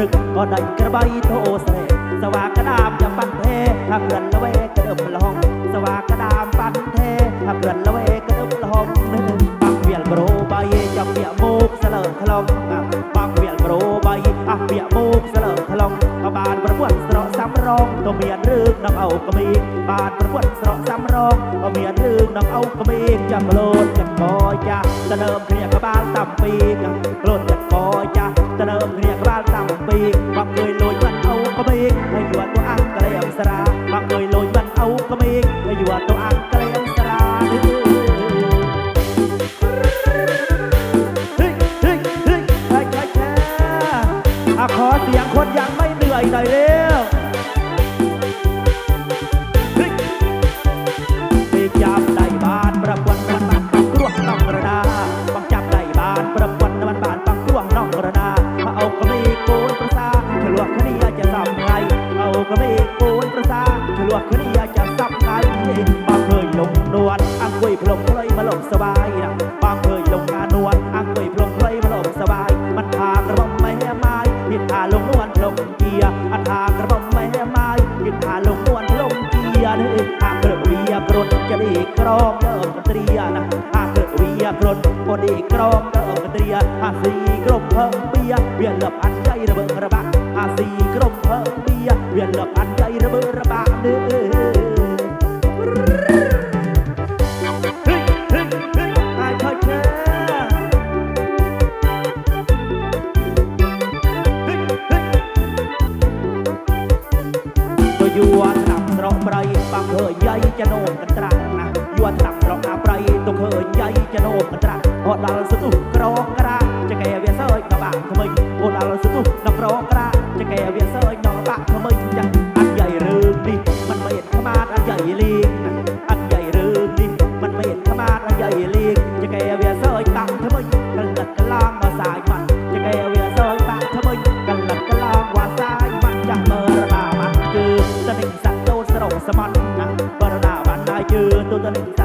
ព្រឹកក៏ដាច់ក្របីធោស្រែសវាក្តាមចាំបាត់ទេថាក្រិនល្វេក្តឹបលងសវាក្តាមបាត់ទេថាក្រិនល្វេក្តឹបលងបាក់វាលប្រូបីចាំពាក់មុខស្លើខ្លងបាក់វាលប្រូបីអះពាក់មុខស្លើខ្លងបានប្រពន្ធស្រកសំរងក៏មានរឿងនឹងអោក្មេងបានប្រពន្ធស្រកសំរងក៏មានរឿងនឹងអោក្មេងចាំលោតចាំបយចាស់ទៅដើមគ្នាក្បាលតាំពីកលោត Layu atau angka yang serah Pakai loyban au kemik Layu atau angka yang serah Hey, hey, hey, hey, hey, hey ขอเสียงคนยังไม่เหนื่อยหน่อยเร็ว ក្រមដើមកត្រាណាអាក្រវីក្រត់បឌីក្រមដើមកត្រាអាស៊ីគ្រប់ភើងបៀវាលឹបអានចៃរបើរបាក់អាស៊ីគ្រប់ភើងបៀវាលឹបអានចៃរបើរបាក់នេះហេហេហេអាយថយឆាហេហេទៅយួរឆ្នាំស្រកប្រៃបាំងឃើញយាយចនោមកន្ត្រា យបាក់ធ្វើមិញកលឹកកឡងមកសាយបាត់ចង្អេរវាសយបាក់ធ្វើមិញកលឹកកឡងវ៉ាសាយបាត់ចាស់មើលរបាបាត់គឺតនិកស័កចូលស្រោសមាត់ណាបរណាបានហើយគឺទូតនិក